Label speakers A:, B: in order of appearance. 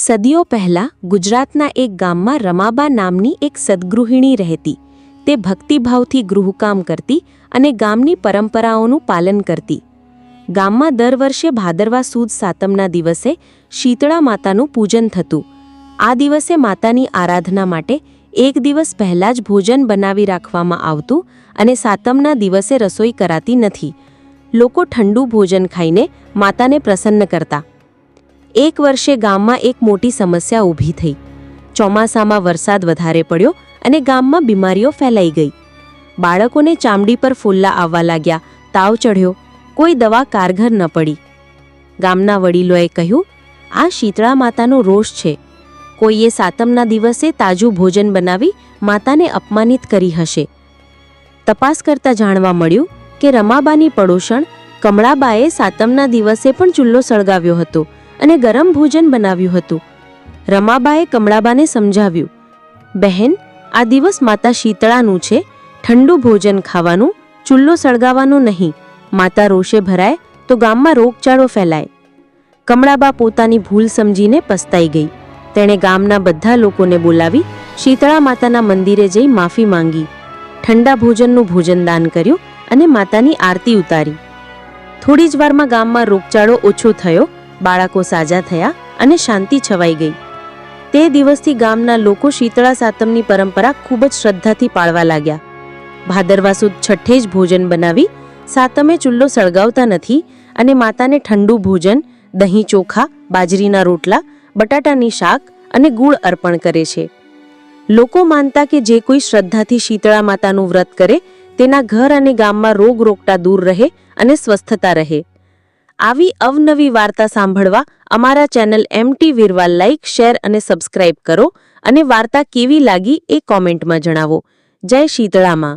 A: સદીઓ પહેલાં ગુજરાતના એક ગામમાં રમાબા નામની એક સદગૃહિણી રહેતી. તે ભક્તિભાવથી ગૃહકામ કરતી અને ગામની પરંપરાઓનું પાલન કરતી. ગામમાં દર વર્ષે ભાદરવા સુદ સાતમના દિવસે શીતળા માતાનું પૂજન થતું. આ દિવસે માતાની આરાધના માટે એક દિવસ પહેલાં જ ભોજન બનાવી રાખવામાં આવતું અને સાતમના દિવસે રસોઈ કરાતી નથી. લોકો ઠંડુ ભોજન ખાઈને માતાને પ્રસન્ન કરતા. એક વર્ષે ગામમાં એક મોટી સમસ્યા ઊભી થઈ. ચોમાસામાં વરસાદ વધારે પડ્યો અને ગામમાં બીમારીઓ ફેલાઈ ગઈ. બાળકોને ચામડી પર ફુલ્લા આવવા લાગ્યા, તાવ ચઢ્યો, કોઈ દવા કારગર ન પડી. ગામના વડીલોએ કહ્યું, આ શીતળા માતાનો રોષ છે. કોઈએ સાતમના દિવસે તાજું ભોજન બનાવી માતાને અપમાનિત કરી હશે. તપાસ કરતા જાણવા મળ્યું કે રમાબાની પડોશણ કમળાબાએ સાતમના દિવસે પણ ચૂલ્લો સળગાવ્યો હતો. અને ગરમ ભોજન બનાવ્યું હતું. રમાબાએ કમળાબાને સમજાવ્યું, બહેન, આ દિવસ માતા શીતળાનું છે, ઠંડુ ભોજન ખાવાનું ચૂલ્લો સળગાવવાનો નહીં, માતા રોષે ભરાય તો ગામમાં રોગચાળો ફેલાય. કમળાબા પોતાની ભૂલ સમજીને પસ્તાઈ ગઈ. તેણે ગામના બધા લોકોને બોલાવી શીતળા માતાના મંદિરે જઈ માફી માંગી. ઠંડા ભોજનનું ભોજન દાન કર્યું અને માતાની આરતી ઉતારી. થોડી જ વારમાં ગામમાં રોગચાળો ઓછો થયો બાળકો સાજા થયા અને શાંતિ છવાઈ ગઈ. તે દિવસથી ગામના લોકો શીતળા સાતમની પરંપરા ખૂબ જ શ્રદ્ધાથી પાળવા લાગ્યા. ભાદરવા સુદ છઠ્ઠે જ ભોજન બનાવી, સાતમે ચૂલ્લો સળગાવતા નથી અને માતાને ઠંડુ ભોજન, દહીં ચોખા, બાજરીના રોટલા, બટાટાની શાક અને ગુળ અર્પણ કરે છે. લોકો માનતા કે જે કોઈ શ્રદ્ધાથી શીતળા માતાનું વ્રત કરે, તેના ઘર અને ગામમાં રોગ રોગટા દૂર રહે અને સ્વસ્થતા રહે. આવી અવનવી વાર્તા સાંભળવા અમારા channel MT Virwal like share અને સબસ્ક્રાઇબ કરો અને વાર્તા કેવી લાગી એ કોમેન્ટમાં જણાવો. જય શીતળામાં.